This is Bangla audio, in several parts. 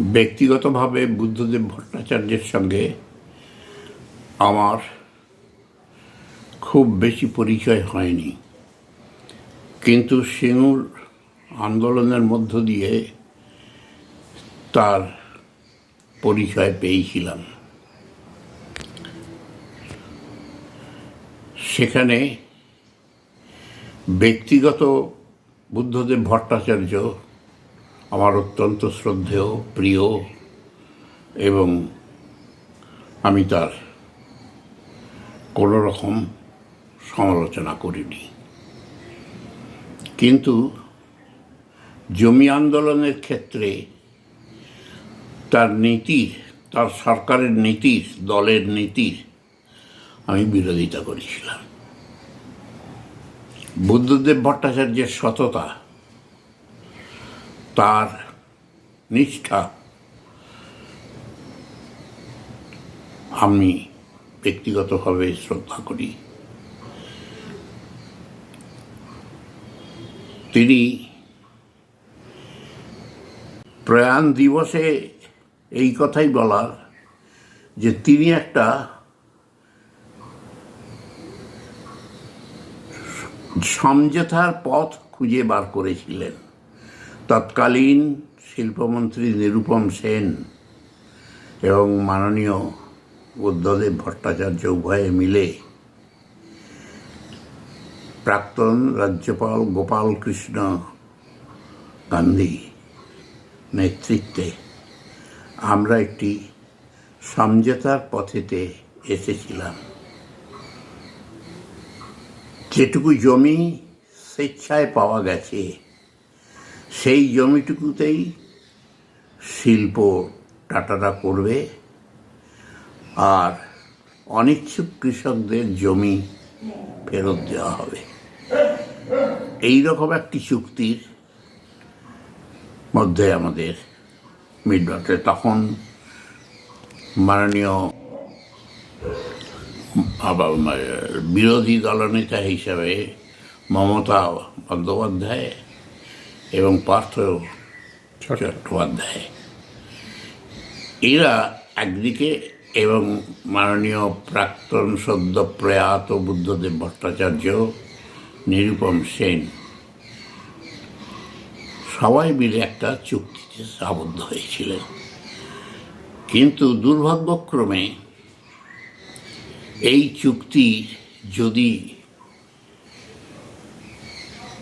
ব্যক্তিগতভাবে বুদ্ধদেব ভট্টাচার্যের সঙ্গে আমার খুব বেশি পরিচয় হয়নি। কিন্তু সিঙ্গুর আন্দোলনের মধ্য দিয়ে তার পরিচয় পেয়েছিলাম। সেখানে ব্যক্তিগত বুদ্ধদেব ভট্টাচার্য আমার অত্যন্ত শ্রদ্ধেয়, প্রিয় এবং আমি তার কোনো রকম সমালোচনা করিনি। কিন্তু জমি আন্দোলনের ক্ষেত্রে তার নীতির তার সরকারের নীতির দলের নীতির আমি বিরোধিতা করেছিলাম। বুদ্ধদেব ভট্টাচার্যের সততা তার নিষ্ঠা আমি ব্যক্তিগতভাবে শ্রদ্ধা করি। তিনি প্রয়াণ দিবসে এই কথাই বলার যে তিনি একটা সমঝোতার পথ খুঁজে বার করেছিলেন। তৎকালীন শিল্পমন্ত্রী নিরুপম সেন এবং মাননীয় বুদ্ধদেব ভট্টাচার্য উভয়ে মিলে প্রাক্তন রাজ্যপাল গোপাল কৃষ্ণ গান্ধী নেতৃত্বে আমরা একটি সমঝোতার পথেতে এসেছিলাম। যেটুকু জমি স্বেচ্ছায় পাওয়া গেছে সেই জমিটুকুতেই শিল্প টাটাটা করবে আর অনিচ্ছুক কৃষকদের জমি ফেরত দেওয়া হবে। এই রকম একটি চুক্তির মধ্যে আমাদের মিটবাটে তখন মাননীয় বিরোধী দলনেতা হিসাবে মমতা বন্দ্যোপাধ্যায় এবং পার্থ চট্টোপাধ্যায় এরা একদিকে এবং মাননীয় প্রাক্তন সদ্য প্রয়াত বুদ্ধদেব ভট্টাচার্য নিরুপম সেন সবাই মিলে একটা চুক্তিতে আবদ্ধ হয়েছিলেন। কিন্তু দুর্ভাগ্যক্রমে এই চুক্তি যদি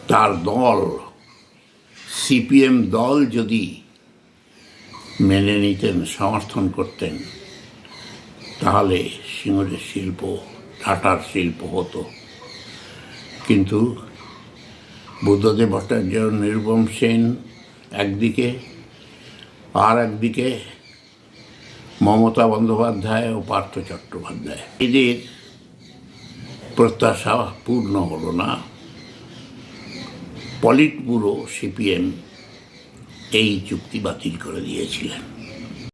তার দল সিপিএম দল যদি মেনে নিতেন, সমর্থন করতেন, তাহলে সিঙ্গুরের শিল্প, টাটার শিল্প হতো। কিন্তু বুদ্ধদেব ভট্টাচার্য নিরুপম সেন একদিকে, আর একদিকে মমতা বন্দ্যোপাধ্যায় ও পার্থ চট্টোপাধ্যায়। এদের প্রত্যাশা পূর্ণ হলো না। পলিট ব্যুরো সিপিএম এই চুক্তি বাতিল করে দিয়েছিলেন।